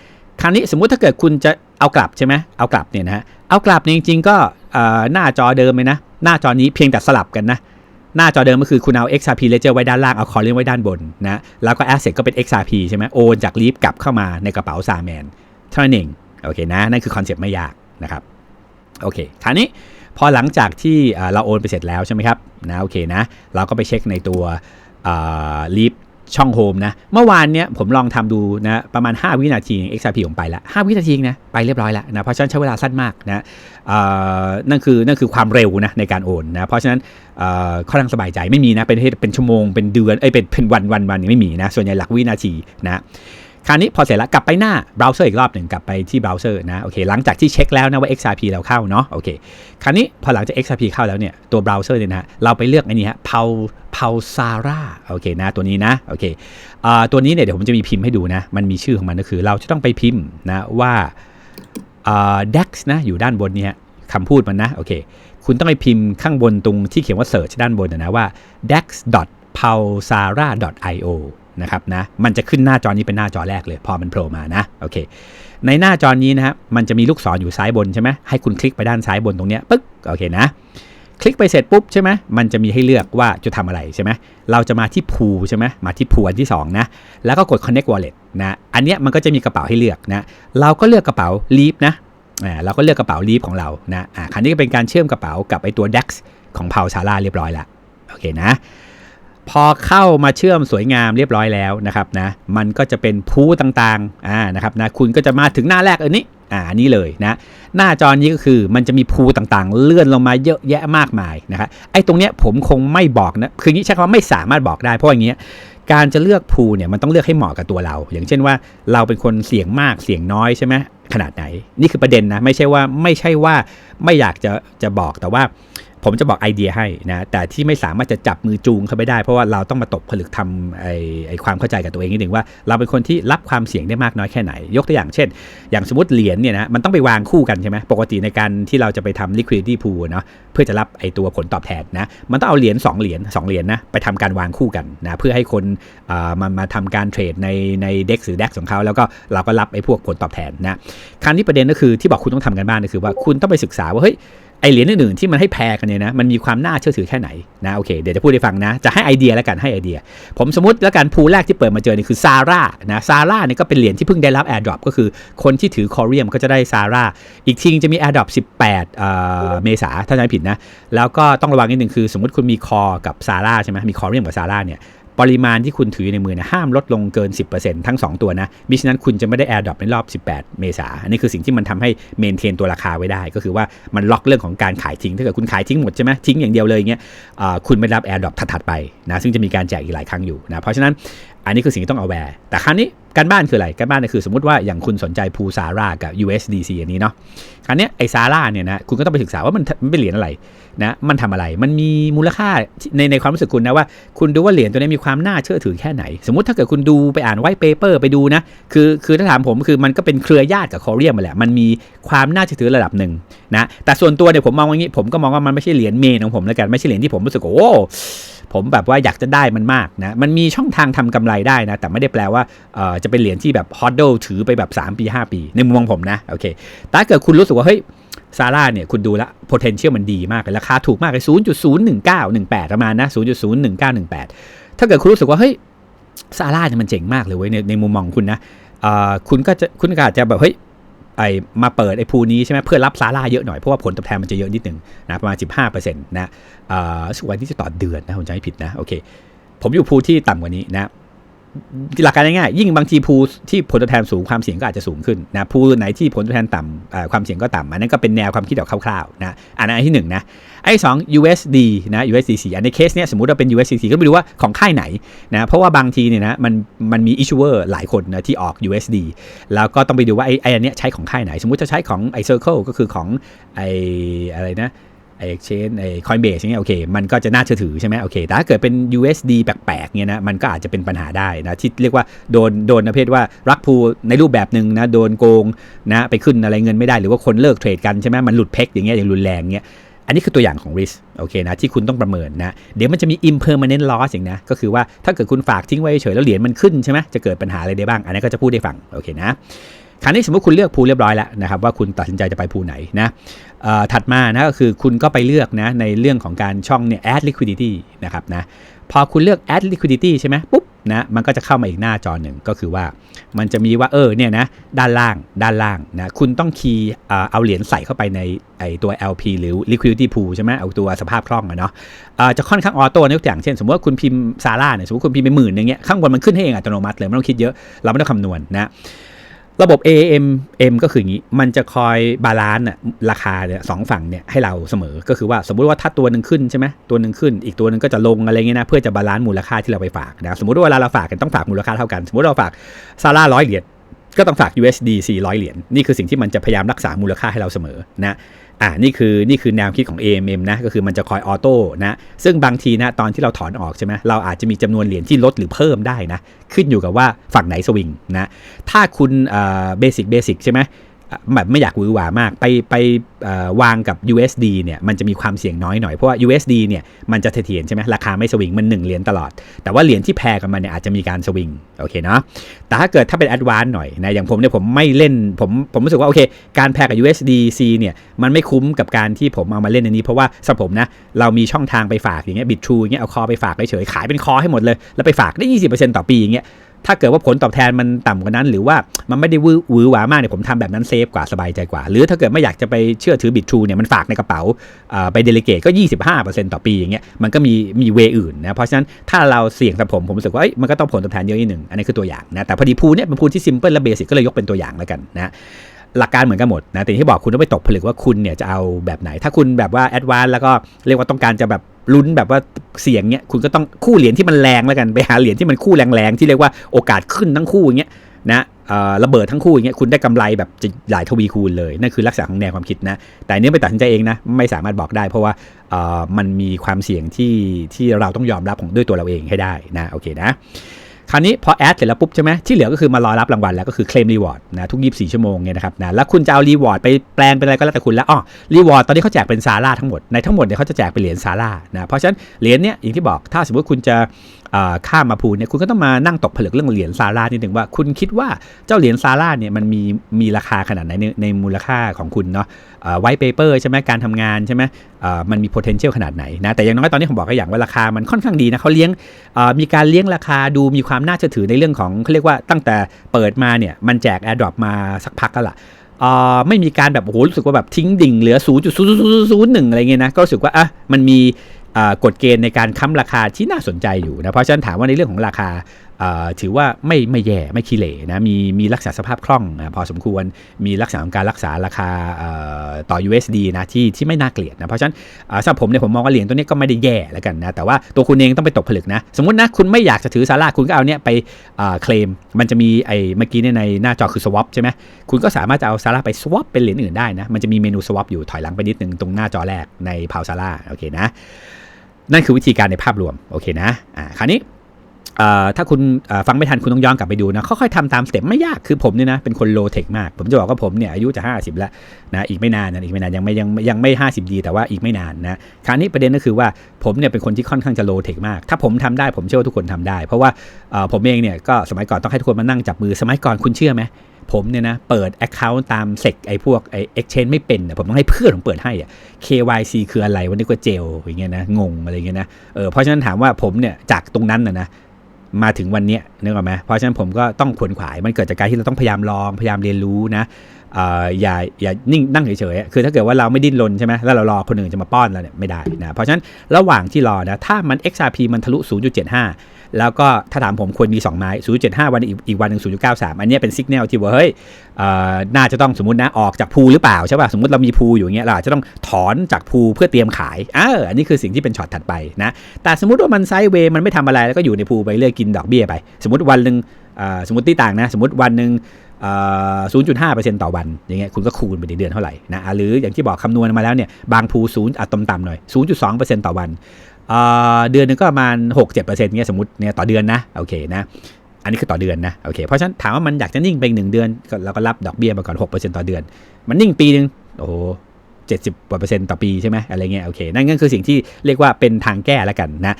คราวนี้สมมุติถ้าเกิดคุณจะเอากลับใช่ไหมเอากลับเนี่ยนะ เอากลับเนี่ยจริงๆก็หน้าจอเดิมเลยนะ หน้าจอนี้เพียงแต่สลับกันนะ หน้าจอเดิมก็คือคุณเอา XRP Ledger ไว้ด้านล่าง เอา Column ไว้ด้านบนนะ แล้วก็ Asset ก็เป็น XRP ใช่ไหมโอนจากลีฟกลับเข้ามาในกระเป๋าซาแมนเท่านั้นเองโอเคนะ นั่นคือคอนเซ็ปต์ไม่ยากนะครับโอเคคราวนี้พอหลังจากที่เอ่อเราโอนไปเสร็จแล้วใช่ไหมครับนะโอเคนะ เราก็ไปเช็คในตัวลีฟ ช่องโฮมนะ เมื่อวานเนี้ยผมลองทำดูนะประมาณ 5 วินาที XRP ผมไปละ5วินาทีนะไปเรียบร้อยแล้วนะเพราะฉะนั้นใช้เวลาสั้นมากนะนั่นคือนั่นคือความเร็วนะในการโอนนะเพราะฉะนั้นเอ่อค่อนข้างสบายใจไม่มีนะเป็นเป็นชั่วโมงเป็นเดือนเอ้ยเป็นเป็นวันวันวันไม่มีนะส่วนใหญ่หลักวินาทีนะ คราวนี้พอเสร็จแล้วกลับไปหน้าเบราว์เซอร์อีกรอบหนึ่งกลับไปที่เบราว์เซอร์นะโอเคหลังจากที่เช็คแล้วนะว่า XRP เราเข้าเนาะโอเคคราวนี้พอหลังจาก XRP เข้าแล้วเนี่ยตัวเบราว์เซอร์เนี่ยนะเราไปเลือกไอ้นี่ฮะ Pau Pausara โอเคนะตัวนี้นะโอเคอ่าตัวนี้เนี่ยเดี๋ยวผมจะมีพิมพ์ให้ดูนะมันมีชื่อของมันก็คือ เราจะต้องไปพิมพ์นะว่าอ่า DEX นะอยู่ด้านบนเนี่ยคำพูดมันนะโอเคคุณต้องไปพิมพ์ข้างบนตรงที่เขียนว่า search ด้านบนนะนะว่า dex.pausara.io นะครับนะ มันจะขึ้นหน้าจอนี้เป็นหน้าจอแรกเลย พอมันโผล่มานะโอเค ในหน้าจอนี้นะฮะมันจะมีลูกศรออยู่ซ้ายบนใช่ไหมให้คุณคลิกไปด้านซ้ายบนตรงเนี้ยปึ๊กโอเคนะคลิกไปเสร็จปุ๊บใช่ไหมมันจะมีให้เลือกว่าจะทำอะไรใช่ไหมเราจะมาที่พูใช่ไหมมาที่พูอันที่2นะแล้วก็กด connect wallet นะอันเนี้ยมันก็จะมีกระเป๋าให้เลือกนะเราก็เลือกกระเป๋า leaf นะอ่าเราก็เลือกกระเป๋า leaf ของเรานะอ่าคราวนี้ก็เป็นการเชื่อมกระเป๋ากับไอตัว dex ของ p a u s a r a เรียบร้อยล้วโอเคนะ พอเข้ามาเชื่อมสวยงามเรียบร้อยแล้วนะครับนะมันก็จะเป็นพูต่างๆอ่านะครับนะคุณก็จะมาถึงหน้าแรกอันนี้อ่านี้เลยนะหน้าจอนี้ก็คือมันจะมีพูต่างๆ เลื่อนลงมาเยอะแยะมากมายนะครับไอ้ตรงเนี้ยผมคงไม่บอกนะคืองี้ใช้คำว่าไม่สามารถบอกได้เพราะอย่างเงี้ยการจะเลือกพูเนี่ยมันต้องเลือกให้เหมาะกับตัวเรา อย่างเช่นว่าเราเป็นคนเสี่ยงมากเสี่ยงน้อยใช่ไหมขนาดไหน นี่คือประเด็นนะไม่ใช่ว่าไม่ใช่ว่าไม่อยากจะจะบอกแต่ว่า ผมจะบอกไอเดียให้นะแต่ที่ไม่สามารถจะจับมือจูงเขาไปได้เพราะว่าเราต้องมาตกผลึกทำไอไอความเข้าใจกับตัวเองนิดหนึ่งว่า เราเป็นคนที่รับความเสี่ยงได้มากน้อยแค่ไหน ยกตัวอย่างเช่น อย่างสมมติเหรียญเนี่ยนะมันต้องไปวางคู่กันใช่ไหมปกติในการที่เราจะไปทำ liquidity pool เนาะเพื่อจะรับไอตัวผลตอบแทนนะมันต้องเอาเหรียญ2เหรียญ2เหรียญนะไปทำการวางคู่กันนะเพื่อให้คนมามาทำการเทรดในในเด็กหรือ DEX ของเขาแล้วก็เราก็รับไอ้พวกผลตอบแทนนะครั้นี้ประเด็นก็คือที่บอกคุณต้องทำกันบ้านก็คือว่าคุณต้องไปศึกษาว่าเฮ้ย ไอเหรียญอื่นๆที่มันให้แพรกันเนี่ยนะมันมีความน่าเชื่อถือแค่ไหนนะโอเคเดี๋ยวจะพูดให้ฟังนะ จะให้ไอเดียแล้วกันให้ไอเดีย ผมสมมติแล้วกันพูแรกที่เปิดมาเจอนี่คือซาร่านะซาร่าเนี่ยก็เป็นเหรียญที่เพิ่งได้รับแอร์ดรอปก็คือคนที่ถือคอเรียมก็จะได้ซาร่าอีกทีจะมีแอร์ดรอป18เมษาถ้าจำไม่ผิดนะแล้วก็ต้องระวังนิดนึงคือ สมมติคุณมีคอกับซาร่าใช่ไหมมีคอเรียมกับซาร่าเนี่ย ปริมาณที่คุณถือในมือนะห้ามลดลงเกิน 10%ทั้ง 2 ตัวนะมิฉะนั้นคุณจะไม่ได้แอร์ดรอปในรอบ 18 เมษาอันนี้คือสิ่งที่มันทำให้เมนเทนตัวราคาไว้ได้ ก็คือว่ามันล็อกเรื่องของการขายทิ้งถ้าเกิดคุณขายทิ้งหมดใช่ไหมทิ้งอย่างเดียวเลยเงี้ยคุณไม่รับแอร์ดรอปถัดๆไปนะซึ่งจะมีการแจกอีกหลายครั้งอยู่นะเพราะฉะนั้นอันนี้คือสิ่งที่ต้องเอาแวร์แต่ครั้งนี้การบ้านคืออะไรการบ้านคือสมมติว่าอย่างคุณสนใจพูซาร่ากับ USDC อันนี้เนาะครั้นี้ไอซาร่าเนี่ยนะคุณก็ต้องไปศึกษาว่ามันเป็นเหรียญอะไร นะมันทำอะไรมันมีมูลค่าในในความรู้สึกคุณนะว่า คุณดูว่าเหรียญตัวนี้มีความน่าเชื่อถือแค่ไหน สมมติถ้าเกิดคุณดูไปอ่านไวท์เปเปอร์ไปดูนะคือคือถ้าถามผมคือมันก็เป็นเครือญาติกับคอเรียมมาแหละมันมีความน่าเชื่อถือระดับหนึ่งนะแต่ส่วนตัวเนี่ยผมมองอย่างนี้ผมก็มองว่ามันไม่ใช่เหรียญเมนของผมแล้วกันไม่ใช่เหรียญที่ผมรู้สึกโอ้ผมแบบว่าอยากจะได้มันมากนะมันมีช่องทางทำกำไรได้นะ แต่ไม่ได้แปลว่าจะเป็นเหรียญที่แบบฮอตโดถือไปแบบ 3 ปี 5 ปี ในมุมมองผมนะโอเคแต่ถ้าเกิดคุณรู้สึกว่าเฮ้ย ซาร่าเนี่ยคุณดูแล potential มันดีมากเลยราคาถูกมากเลย0.01918 ประมาณนะ 0.01918 ถ้าเกิดคุณรู้สึกว่า เฮ้ยซาร่าเนี่ยมันเจ๋งมากเลยเว้ยในในมุมมองคุณนะคุณก็จะคุณก็อาจจะแบบเฮ้ยไอมาเปิดไอพูนี้ใช่ไหมเพื่อรับซาร่าเยอะหน่อย เพราะว่าผลตอบแทนมันจะเยอะนิดหนึ่งนะประมาณ 15%นะสุวันที่จะต่อเดือนนะผมจะไม่ผิดนะโอเคผมอยู่พูที่ต่ำกว่านี้นะ หลักการง่ายๆยิ่งบางทีพูที่ผลตอบแทนสูงความเสี่ยงก็อาจจะสูงขึ้นนะพูไหนที่ผลตอบแทนต่ำความเสี่ยงก็ต่ำอันนั้นก็เป็นแนวความคิดแบบคร่าวๆนะอันนั้นที่1นนะไอ้สอง USD นะ USDC อันในเคสเนี้ยสมมติว่าเป็น USDC ก็ไม่รู้ว่าของค่ายไหนนะเพราะว่าบางทีเนี่ยนะมันมันมี issuer หลายคนนะที่ออก USD แล้วก็ต้องไปดูว่าไอ้ไอ้อันเนี้ยใช้ของค่ายไหน สมมติจะใช้ของไอ้ Circle ก็คือของไอ้อะไรนะ ไอ้ exchange ไอ้ Coinbase อย่างเงี้ยโอเคมันก็จะน่าเชื่อถือใช่ไหมโอเคแต่ถ้าเกิดเป็น USD แปลกๆเนี่ยนะมันก็อาจจะเป็นปัญหาได้นะที่เรียกว่าโดนโดนประเภทว่ารักพูในรูปแบบหนึ่งนะโดนโกงนะไปขึ้นอะไรเงินไม่ได้หรือว่าคนเลิกเทรดกันใช่ไหมมันหลุดเพกอย่างเงี้ยอย่างรุนแรงเงี้ยอันนี้คือตัวอย่างของ risk โอเคนะที่คุณต้องประเมินนะเดี๋ยวมันจะมี impermanent loss อย่างนะก็คือว่าถ้าเกิดคุณฝากทิ้งไว้เฉยแล้วเหรียญมันขึ้นใช่ไหมจะเกิดปัญหาอะไรได้บ้าง อันนี้ก็จะพูดได้ฟังโอเคนะ คราวนี้สมมติคุณเลือกพูเรียบร้อยแล้วนะครับว่าคุณตัดสินใจจะไปพูไหนนะถัดมานะก็คือคุณก็ไปเลือกนะในเรื่องของการช่องเนี่ย add liquidity นะครับนะพอคุณเลือก add liquidity ใช่ไหมปุ๊บนะมันก็จะเข้ามาอีกหน้าจอหนึ่งก็คือว่า มันจะมีว่าเออเนี่ยนะด้านล่างด้านล่างนะคุณต้องคีย์เอาเหรียญใส่เข้าไปในไอตัว LP หรือ liquidity pool ใช่ไหมเอาตัวสภาพคล่องอะเนาะจะค่อนข้างออโต้ยกตัวอย่างเช่น สมมติว่าคุณพิมพ์ซาร่าเนี่ยสมมติคุณพิมพ์ไปหมื่นอย่างเงี้ยข้างบนมันขึ้นให้เองอัตโนมัติเลยไม่ต้องคิดเยอะเราไม่ต้องคำนวณนะ ระบบ AM M ก็คืออย่างนี้ มันจะคอยบาลานซ์ราคาเนี่ยสองฝั่งเนี่ยให้เราเสมอ ก็คือว่าสมมุติว่าถ้าตัวหนึ่งขึ้นใช่ไหมตัวหนึ่งขึ้น อีกตัวหนึ่งก็จะลงอะไรเงี้ยนะ เพื่อจะบาลานซ์มูลค่าที่เราไปฝากนะ สมมติว่าเวลาเราฝากกันต้องฝากมูลค่าเท่ากัน สมมติเราฝากซาร่าร้อยเหรียญ ก็ต้องฝาก USD 400 เหรียญ นี่คือสิ่งที่มันจะพยายามรักษามูลค่าให้เราเสมอนะ อ่านี่คือนี่คือแนวคิดของ AMM นะก็คือมันจะคอยออโต้นะซึ่งบางทีนะตอนที่เราถอนออกใช่ไหมเราอาจจะมีจำนวนเหรียญที่ลดหรือเพิ่มได้นะขึ้นอยู่กับว่าฝั่งไหนสวิงนะถ้าคุณเบสิกเบสิกใช่ไหม แบบไม่อยากวือหวามาก ไปไปวางกับ USD เนี่ยมันจะมีความเสี่ยงน้อยหน่อย เพราะว่า USD เนี่ยมันจะเถียนใช่ไหมราคาไม่สวิงมัน 1 เหรียญตลอด แต่ว่าเหรียญที่แพรกันมาเนี่ยอาจจะมีการสวิงโอเคเนาะแต่ถ้าเกิดถ้าเป็น Advance หน่อยนะอย่างผมเนี่ยผมไม่เล่นผมผมรู้สึกว่าโอเค การแพรกับ USDC เนี่ยมันไม่คุ้มกับการที่ผมเอามาเล่นในนี้ เพราะว่าสำหรับผมนะเรามีช่องทางไปฝากอย่างเงี้ยบิตทรูอย่างเงี้ยเอาคอไปฝากเฉยขายเป็นคอให้หมดเลยแล้วไปฝากได้ 20%ต่อปีอย่างเงี้ย ถ้าเกิดว่าผลตอบแทนมันต่ำกว่านั้น หรือว่ามันไม่ได้วื้อวือหวามากเนี่ยผมทำแบบนั้นเซฟกว่าสบายใจกว่า หรือถ้าเกิดไม่อยากจะไปเชื่อถือบิตทรูเนี่ยมันฝากในกระเป๋าไปเดลิเกตก็ 25%ต่อปีอย่างเงี้ยมันก็มีมีเวอื่นนะเพราะฉะนั้นถ้าเราเสี่ยงกับผมผมรู้สึกว่ามันก็ต้องผลตอบแทนเยอะนิดหนึ่งอันนี้คือตัวอย่างนะแต่พอดีพูเนี่ยเป็นพูที่ซิมเพิลและเบสิกก็เลยยกเป็นตัวอย่างแล้วกันนะหลักการเหมือนกันหมดนะแต่ที่บอกคุณต้องไปตกผลึกว่าคุณเนี่ยจะเอาแบบไหน ถ้าคุณแบบว่าแอดวานแล้วก็เรียกว่าต้องการจะแบบ ลุ้นแบบว่าเสียงเนี้ยคุณก็ต้องคู่เหรียญที่มันแรงแล้วกันไปหาเหรียญที่มันคู่แรงๆที่เรียกว่าโอกาสขึ้นทั้งคู่อย่างเงี้ยนะระเบิดทั้งคู่อย่างเงี้ยคุณได้กำไรแบบจะหลายทวีคูณเลยนั่นคือลักษณะของแนวความคิดนะ แต่เนี้ไปตัดสินใจเองนะไม่สามารถบอกได้ เพราะว่ามันมีความเสี่ยงที่ที่เราต้องยอมรับของด้วยตัวเราเองให้ได้นะโอเคนะ คราวนี้พอแอดเสร็จแล้วปุ๊บใช่ไหมที่เหลือก็คือมารอรับรางวัลแล้วก็คือเคลมรีวอร์ดนะทุก 24 ชั่วโมงเนี่ยนะครับนะแล้วคุณจะเอารีวอร์ดไปแปลงเป็นอะไรก็แล้วแต่คุณแล้วอ๋อรีวอร์ดตอนนี้เขาแจกเป็นซาร่าทั้งหมดในทั้งหมดเนี่ยเขาจะแจกเป็นเหรียญซาร่านะเพราะฉะนั้นเหรียญเนี่ยอย่างที่บอกถ้าสมมติคุณจะ ข้ามมาพูเนี่ยคุณก็ต้องมานั่งตกผลึกเรื่องเหรียญซาร่านิดหนึ่งว่า คุณคิดว่าเจ้าเหรียญซาร่าเนี่ยมันมีมีราคาขนาดไหนในในมูลค่าของคุณเนาะไวท์เปเปอร์ใช่ไหมการทำงานใช่ไหมมันมี potential ขนาดไหนนะแต่อย่างน้อยตอนนี้ผมบอกก็อย่างว่าราคามันค่อนข้างดีนะเขาเลี้ยงมีการเลี้ยงราคาดูมีความน่าเชื่อถือในเรื่องของเขาเรียกว่าตั้งแต่เปิดมาเนี่ยมันแจก AirDrop มาสักพักก็ละไม่มีการแบบโอ้โหรู้สึกว่าแบบทิ้งดิ่งเหลือ 0.0001อะไรเงี้ยนะก็รู้สึกว่าอะมันมีเอ่อ กฎเกณฑ์ในการค้ำราคาที่น่าสนใจอยู่นะเพราะฉะนั้นถามว่าในเรื่องของราคาถือว่าไม่ไม่แย่ไม่ขี้เหร่นะมีมีรักษาสภาพคล่องนะพอสมควรมีลักษณะของการรักษาราคาต่อต่อ USD นะที่ที่ไม่น่าเกลียดนะเพราะฉะนั้นสำหรับผมเนี่ยผมมองว่าเหรียญตัวนี้ก็ไม่ได้แย่แล้วกันนะแต่ว่าตัวคุณเองต้องไปตกผลึกนะสมมตินะคุณไม่อยากจะถือซาร่าคุณก็เอาเนี่ยไปเคลมมันจะมีไอ้เมื่อกี้เนี่ยในหน้าจอคือ swap ใช่ไหมคุณก็สามารถจะเอาซาร่าไป swap เป็นเหรียญอื่นได้นะมันจะมีเมนู swap อยู่ถอยหลังไปนิดนึงตรงหน้าจอแรกในพาวซาร่าโอเคนะ นั่นคือวิธีการในภาพรวมโอเคนะอ่าคราวนี้ถ้าคุณฟังไม่ทันคุณต้องย้อนกลับไปดูนะค่อยๆทำตามสเต็ปไม่ยากคือผมเนี่ยนะเป็นคนโลเทคมาก ผมจะบอกว่าผมเนี่ยอายุจะ 50 แล้วนะอีกไม่นานนะอีกไม่นานยังไม่ยังยังไม่ 50 ดี แต่ว่าอีกไม่นานนะคราวนี้ประเด็นก็คือว่าผมเนี่ยเป็นคนที่ค่อนข้างจะโลเทคมาก ถ้าผมทำได้ผมเชื่อว่าทุกคนทำได้ เพราะว่าผมเองเนี่ยก็สมัยก่อนต้องให้ทุกคนมานั่งจับมือสมัยก่อนคุณเชื่อไหม ผมเนี่ยนะเปิด Account ตามเซกไอ้พวกไอ้ Exchange ไม่เป็นผมต้องให้เพื่อนผมเปิดให้อะ KYC คืออะไรวันนี้ก็เจลอย่างเงี้ยนะงงอะไรเงี้ยนะเออเพราะฉะนั้นถามว่าผมเนี่ยจากตรงนั้นนะนะมาถึงวันเนี้ยนึกออกไหมเพราะฉะนั้นผมก็ต้องขวนขวายมันเกิดจากการที่เราต้องพยายามลองพยายามเรียนรู้นะ อย่าอย่านิ่งนั่งเฉยๆคือถ้าเกิดว่าเราไม่ดิ้นรนใช่ไหมแล้วเรารอคนอื่นจะมาป้อนเราเนี่ยไม่ได้นะเพราะฉะนั้นระหว่างที่รอนะถ้ามัน XRP มันทะลุ 0.75 แล้วก็ถ้าถามผมควรมี 2 ไม้ 0.75 วันอีกวันหนึ่ง0.93 อันนี้เป็นสัญญาณที่ว่าเฮ้ยน่าจะต้องสมมตินะออกจากพูหรือเปล่าใช่ป่ะสมมติเรามีพูอยู่เงี้ยเราอาจจะต้องถอนจากพูเพื่อเตรียมขายเอออันนี้คือสิ่งที่เป็นช็อตถัดไปนะแต่สมมติว่ามันไซด์เวย์มันไม่ทำอะไรแล้วก็อยู่ในพูไปเรื่อยกินดอกเบี้ยไป สมมติวันหนึ่งสมมติที่ต่างนะ สมมติวันหนึ่ง 0.5%ต่อวันอย่างเงี้ยคุณก็คูณไปในเดือนเท่าไหร่นะหรืออย่างที่บอกคำนวณมาแล้วเนี่ยบางพูศูนย์อะต่ำๆหน่อย 0.2%ต่อวันเอ่อเดือนหนึงก็ประมาณ 6-7%เงี้ยสมมติเนี่ยต่อเดือนนะโอเคนะอันนี้คือต่อเดือนนะโอเคเพราะฉะนั้นถามว่ามันอยากจะนิ่งไปหนึ่งเดือนเราก็รับดอกเบี้ยมาก่อน6%ต่อเดือน มันนิ่งปีหนึ่งโอ้โหเจ็ดสิบกว่าเปอร์เซ็นต์ต่อปีใช่ไหมอะไรเงี้ยโอเคนั่นก็คือสิ่งที่เรียกว่าเป็นทางแก้แล้วกันนะ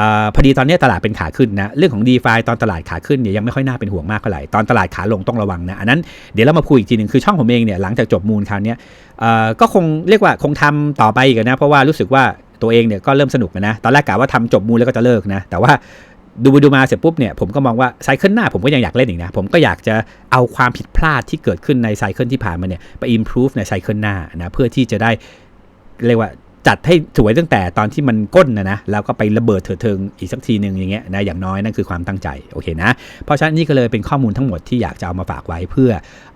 ออพอดีตอนนี้ตลาดเป็นขาขึ้นนะเรื่องของ d e f าตอนตลาดขาขึ้นเนี่ยยังไม่ค่อยน่าเป็นห่วงมากเท่าไหร่ตอนตลาดขาลงต้องระวังนะอันนั้นเดี๋ยวเรามาคุยอีกทีหนึ่งคือช่องผมเองเนี่ยหลังจากจบมูลคราวนี้ก็คงเรียกว่าคงทำต่อไปอีกนะเพราะว่ารู้สึกว่าตัวเองเนี่ยก็เริ่มสนุกนะตอนแรกกะว่าทำจบมูลแล้วก็จะเลิกนะแต่ว่าดูไปดูมาเสร็จปุ๊บเนี่ยผมก็มองว่าไซเคิลหน้าผมก็ยังอยากเล่นอีกนะ ผมก็อยากจะเอาความผิดพลาดที่เกิดขึ้นในไซเคิลที่ผ่านมาเนี่ยไป improve ในไซเคิลหน้านะเพื่อที่จะได้เรียกว่า จัดให้สวยตั้งแต่ตอนที่มันก้นนะนะแล้วก็ไประเบิดเถิดเทิงอีกสักทีหนึ่งอย่างเงี้ยนะอย่างน้อยนั่นคือความตั้งใจโอเคนะเพราะฉะนั้นนี่ก็เลยเป็นข้อมูลทั้งหมดที่อยากจะเอามาฝากไว้เพื่อ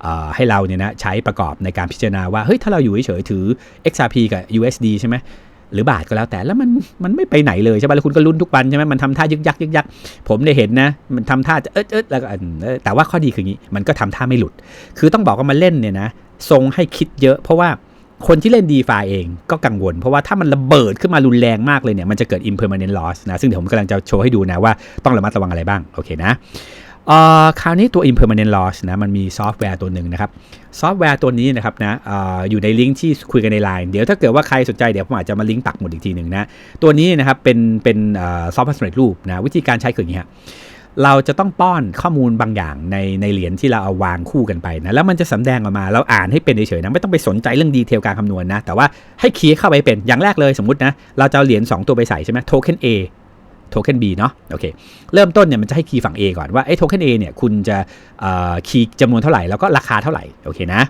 อให้เราเนี่ยนะใช้ประกอบในการพิจารณาว่าเฮ้ยถ้าเราอยู่เฉยๆถือ XRP กับ USD ใช่ไหมหรือบาทก็แล้วแต่แล้วมันมันไม่ไปไหนเลยใช่ป่ะแล้วคุณก็ลุ้นทุกวันใช่ไหมมันทำท่ายึกยักยึกยักผมได้เห็นนะ มันทำท่าจะเอิดเอิดแล้วก็แต่ว่าข้อดีคืออย่างนี้ มันก็ทำท่าไม่หลุด คือต้องบอกว่ามาเล่นเนี่ยนะทรงให้คิดเยอะเพราะว่า คนที่เล่น d e f าเองก็กังวล เพราะว่าถ้ามันระเบิดขึ้นมารุนแรงมากเลยเนี่ยมันจะเกิด impermanent loss นะซึ่งเดี๋ยวผมกำลังจะโชว์ให้ดูนะว่าต้องระมัดระวังอะไรบ้างโอเคนะคราวนี้ตัว impermanent loss นะมันมีซอฟต์แวร์ตัวหนึ่งนะครับ ซอฟต์แวร์ตัวนี้นะครับนะอออยู่ในลิงก์ที่คุยกันใน Line เดี๋ยวถ้าเกิดว่าใครสนใจเดี๋ยวผมอาจจะมาลิงก์ปักหมุดอีกทีหนึ่งนะ ตัวนี้นะครับเป็นเป็นซอฟต์แวร์สำเร็จรูปนะวิธีการใช้คืออย่างนี้ครับ เราจะต้องป้อนข้อมูลบางอย่างในในเหรียญที่เราเอาวางคู่กันไปนะแล้วมันจะสำแดงออกมาเราอ่านให้เป็นเฉยๆนะไม่ต้องไปสนใจเรื่องดีเทลการคำนวณนะ แต่ว่าให้คีย์เข้าไปเป็นอย่างแรกเลยสมมตินะเราจะเอาเหรียญ2ตัวไปใส่ใช่ไหมโทเค็น A โทเค็น B เนาะโอเคเริ่มต้นเนี่ยมันจะให้คีย์ฝั่ง A ก่อนว่าไอ้โทเค็น A เนี่ยคุณจะคีย์จำนวนเท่าไหร่แล้วก็ราคาเท่าไหร่โอเคนะ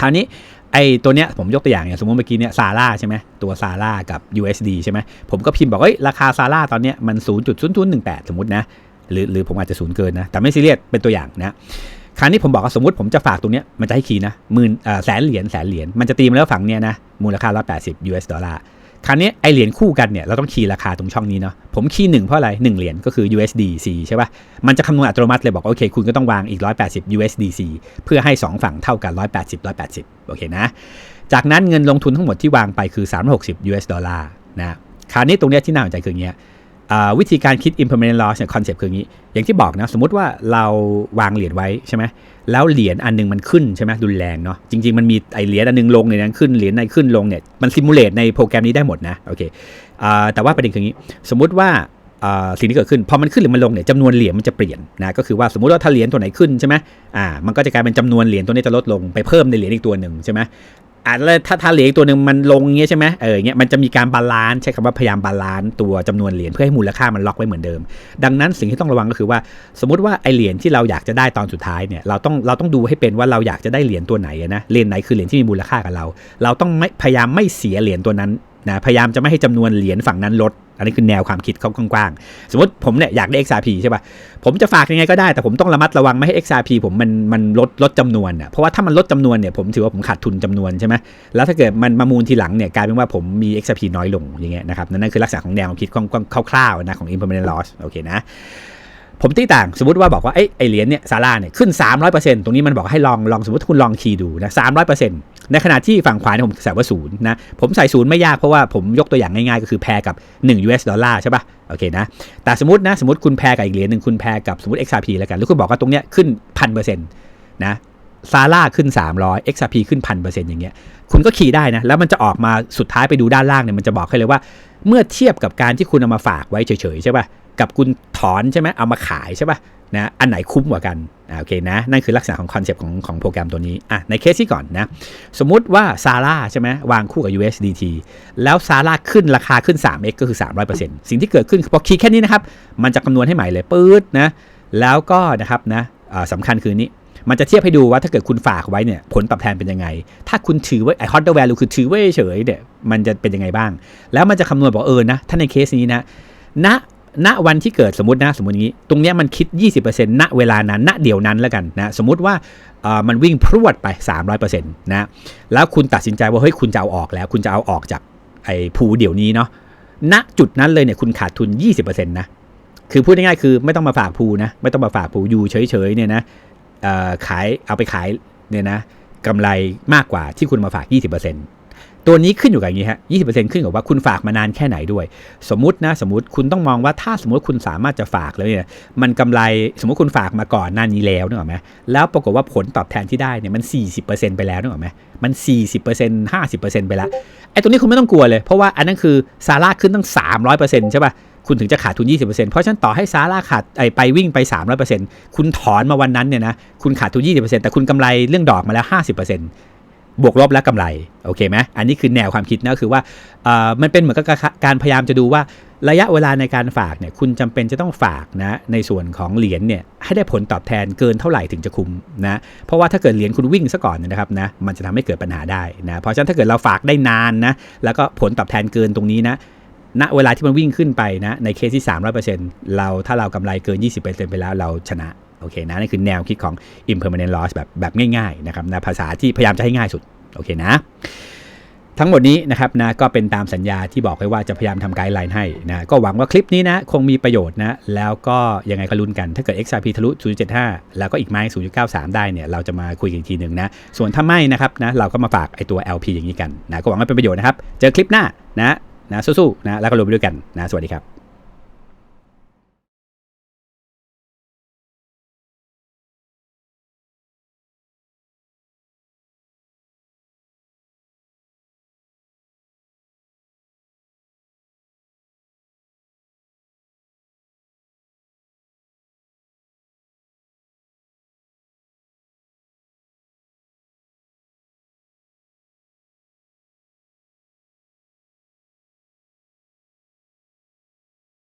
คราวนี้ไอ้ตัวเนี้ยผมยกตัวอย่างอย่างสมมติเมื่อกี้เนี่ยซาร่าใช่ไหมตัวซาร่ากับ USD ใช่ไหมผมก็พิมพ์บอกเฮ้ยราคาซาร่าตอนเนี้ยมัน 0.0018 สมมตินะ หรือหรือผมอาจจะศูนย์เกินนะ แต่ไม่ซีเรียสเป็นตัวอย่างนะคราวนี้ผมบอกว่าสมมติผมจะฝากตรงเนี้ยมันจะให้คีย์นะหมื่นแสนเหรียญแสนเหรียญมันจะตีมาแล้วฝั่งเนี้ยนะมูลค่า180 US ดอลลาร์คราวนี้ไอเหรียญคู่กันเนี่ยเราต้องคีย์ราคาตรงช่องนี้เนาะผมคีย์หนึ่งเพราะอะไรหนึ่งเหรียญก็คือ USDC ใช่ป่ะมันจะคำนวณอัตโนมัติเลยบอกว่าโอเค คุณก็ต้องวางอีก 180 USDC เพื่อให้ 2 ฝั่งเท่ากัน 180 180 โอเคนะ จากนั้นเงินลงทุนทั้งหมดที่วางไปคือ 360 US ดอลลาร์นะคราวนี้ตรงเนี้ยที่น่าสนใจคืออย่างเงี้ย วิธีการคิด impermanent loss เนี่ยคอนเซปต์คืออย่างนี้ อย่างที่บอกนะ สมมติว่าเราวางเหรียญไว้ใช่ไหมแล้วเหรียญอันหนึงมันขึ้นใช่ไหมรุนแรงเนาะจริง ๆ มันมีไอเหรียญอันหนึงลงในนั้นขึ้นเหรียญในขึ้นลงเนี่ยมันซิมูเลตในโปรแกรมนี้ได้หมดนะโอเคอแต่ว่าประเด็นคืออย่างนี้ สมมุติว่าสิ่งที่เกิดขึ้นพอมันขึ้นหรือมันลงเนี่ยจำนวนเหรียญมันจะเปลี่ยนนะก็คือว่าสมมติว่าถ้าเหรียญตัวไหนขึ้นใช่ไหมอ่ามันก็จะกลายเป็นจำนวนเหรียญตัวนี้จะลดลงไปเพิ่มในเหรียญอีกตัวหนึ่งใช่ไหม อ่าแล้วถ้าถ้าเหรียญตัวหนึ่งมันลงเงี้ยใช่ไหมเออเงี้ยมันจะมีการบาลานซ์ใช้คำว่าพยายามบาลานซ์ตัวจำนวนเหรียญเพื่อให้มูลค่ามันล็อกไว้เหมือนเดิม ดังนั้นสิ่งที่ต้องระวังก็คือว่า สมมติว่าไอเหรียญที่เราอยากจะได้ตอนสุดท้ายเนี่ยเราต้องเราต้องดูให้เป็นว่าเราอยากจะได้เหรียญตัวไหนนะเหรียญไหนคือเหรียญที่มีมูลค่ากับเรา เราต้องไม่พยายามไม่เสียเหรียญตัวนั้น นะพยายามจะไม่ให้จำนวนเหรียญฝั่งนั้นลด อันนี้คือแนวความคิดเขากว้างๆ สมมติผมเนี่ยอยากได้ XRP ใช่ป่ะ ผมจะฝากยังไงก็ได้ แต่ผมต้องระมัดระวังไม่ให้ XRP ผมมันมันลดลดจำนวนอะ เพราะว่าถ้ามันลดจำนวนเนี่ยผมถือว่าผมขาดทุนจำนวนใช่ไหมแล้วถ้าเกิดมันมามูลทีหลังเนี่ยกลายเป็นว่าผมมี XRP น้อยลงอย่างเงี้ยนะครับ นั่นคือลักษณะของแนวความคิดคร่าวๆนะของ impermanent loss โอเคนะ ผมตีต่างสมมติว่าบอกว่าเอ้ไอเหรียญเนี่ยซาร่าเนี่ยขึ้น 300%ตรงนี้มันบอกให้ลองลองสมมติคุณลองคีย์ดูนะ300%ในขณะที่ฝั่งขวาเนี่ยผมใส่ว่าศูนย์นะผมใส่ศูนย์ไม่ยากเพราะว่าผมยกตัวอย่างง่ายๆ ก็คือแพรกับ 1 US ดอลลาร์ใช่ปะ่ะโอเคนะแต่สมมตินะสมมติคุณแพรกับอีกเหรียญหนึ่งคุณแพรกับสมมติ XRP แล้วกันแล้วคุณบอกว่าตรงเนี้ยขึ้นพันเปอร์เซ็นต์นะซาร่าขึ้น 300 XRP ขึ้นพันเปอร์เซ็นต์อย่างเงี้ยคุณก็คีย์ได้นะแล้วมันจะออกมาสุดท้ายไปดูด้านล่างเนี่ยมันจะบอกให้เลยว่า เมื่อเทียบกับการที่คุณเอามาฝากไว้เฉยๆใช่ปะ่ะ กับคุณถอนใช่ไหมเอามาขายใช่ป่ะนะอันไหนคุ้มกว่ากันอ่าโอเคนะนั่นคือลักษณะของคอนเซปต์ของของโปรแกรมตัวนี้อะในเคสที่ก่อนนะสมมุติว่าซาร่าใช่ไหมวางคู่กับ USDT แล้วซาร่าขึ้นราคาขึ้น 3x ก็คือ 300%สิ่งที่เกิดขึ้นพอคีย์แค่นี้นะครับ มันจะคำนวณให้ใหม่เลยปื๊ดนะแล้วก็นะครับนะสำคัญคือนี้มันจะเทียบให้ดูว่าถ้าเกิดคุณฝากไว้เนี่ยผลตอบแทนเป็นยังไง ถ้าคุณถือไว้ไอฮอตเดอร์แวลูคือถือไว้เฉยเนี่ยมันจะเป็นยังไงบ้าง แล้วมันจะคำนวณบอกเออนะถ้าในเคสนี้นะณ ณวันที่เกิดสมมตินะสมมติอย่างนี้ ตรงเนี้ยมันคิด 20%ณเวลานั้นณเดี๋ยวนั้นแล้วกันนะสมมติว่ามันวิ่งพรวดไป 300%นะแล้วคุณตัดสินใจว่าเฮ้ยคุณจะเอาออกแล้ว คุณจะเอาออกจากไอ้ภูเดี๋ยวนี้เนาะณจุดนั้นเลยเนี่ยคุณขาดทุน 20%นะคือพูดง่ายๆคือไม่ต้องมาฝากภูนะไม่ต้องมาฝากภูอยู่เฉยๆเนี่ยนะขายเอาไปขายเนี่ยนะกำไรมากกว่าที่คุณมาฝาก 20% ตัวนี้ขึ้นอยู่กับอย่างนี้ฮะ20%ขึ้นกับว่าคุณฝากมานานแค่ไหนด้วย สมมตินะสมมติคุณต้องมองว่าถ้าสมมติคุณสามารถจะฝากแล้วเนี่ยมันกำไรสมมติคุณฝากมาก่อนหน้านี้แล้วนึกออกไหมแล้วปรากฏว่าผลตอบแทนที่ได้เนี่ยมัน 40%ไปแล้วนึกออกไหมมัน 40% 50%ไปแล้วไอ้ตรงนี้คุณไม่ต้องกลัวเลย เพราะว่าอันนั้นคือซาร่าขึ้นตั้ง 300%ใช่ป่ะคุณถึงจะขาดทุน 20%เพราะฉะนั้นต่อให้ซาร่าขาดไอไปวิ่งไป 300%คุณถอนมาวันนั้นเนี่ยนะคุณขาดทุน 20%แต่คุณกำไรเรื่องดอกมาแล้ว 50% บวกลบแล้วกำไรโอเคไหมอันนี้คือแนวความคิดนะคือว่ามันเป็นเหมือนกับการพยายามจะดูว่าระยะเวลาในการฝากเนี่ยคุณจำเป็นจะต้องฝากนะในส่วนของเหรียญเนี่ยให้ได้ผลตอบแทนเกินเท่าไหร่ถึงจะคุ้มนะเพราะว่าถ้าเกิดเหรียญคุณวิ่งซะก่อนเนยนะครับนะมันจะทำให้เกิดปัญหาได้นะเพราะฉะนั้นถ้าเกิดเราฝากได้นานนะแล้วก็ผลตอบแทนเกินตรงนี้นะณเวลาที่มันวิ่งขึ้นไปนะในเคสที่ 300%เราถ้าเรากำไรเกิน 20%ไปแล้วเราชนะ โอเคนะนั่นคือแนวคิดของ impermanent loss แบบแบบง่ายๆนะครับนะภาษาที่พยายามจะให้ง่ายสุดโอเคนะทั้งหมดนี้นะครับนะก็เป็นตามสัญญาที่บอกไว้ว่าจะพยายามทำไกด์ไลน์ให้นะก็หวังว่าคลิปนี้นะคงมีประโยชน์นะแล้วก็ยังไงก็ลุ้นกันถ้าเกิด XRP ทะลุ 0.75 แล้วก็อีกไม้ 0.93 ได้เนี่ยเราจะมาคุยกันอีกทีหนึ่งนะส่วนถ้าไม่นะครับนะเราก็มาฝากไอตัว LP อย่างนี้กันนะก็หวังว่าเป็นประโยชน์นะครับ เจอคลิปหน้านะนะสู้ๆนะแล้วก็รวมไปด้วยกันนะสวัสดีครับ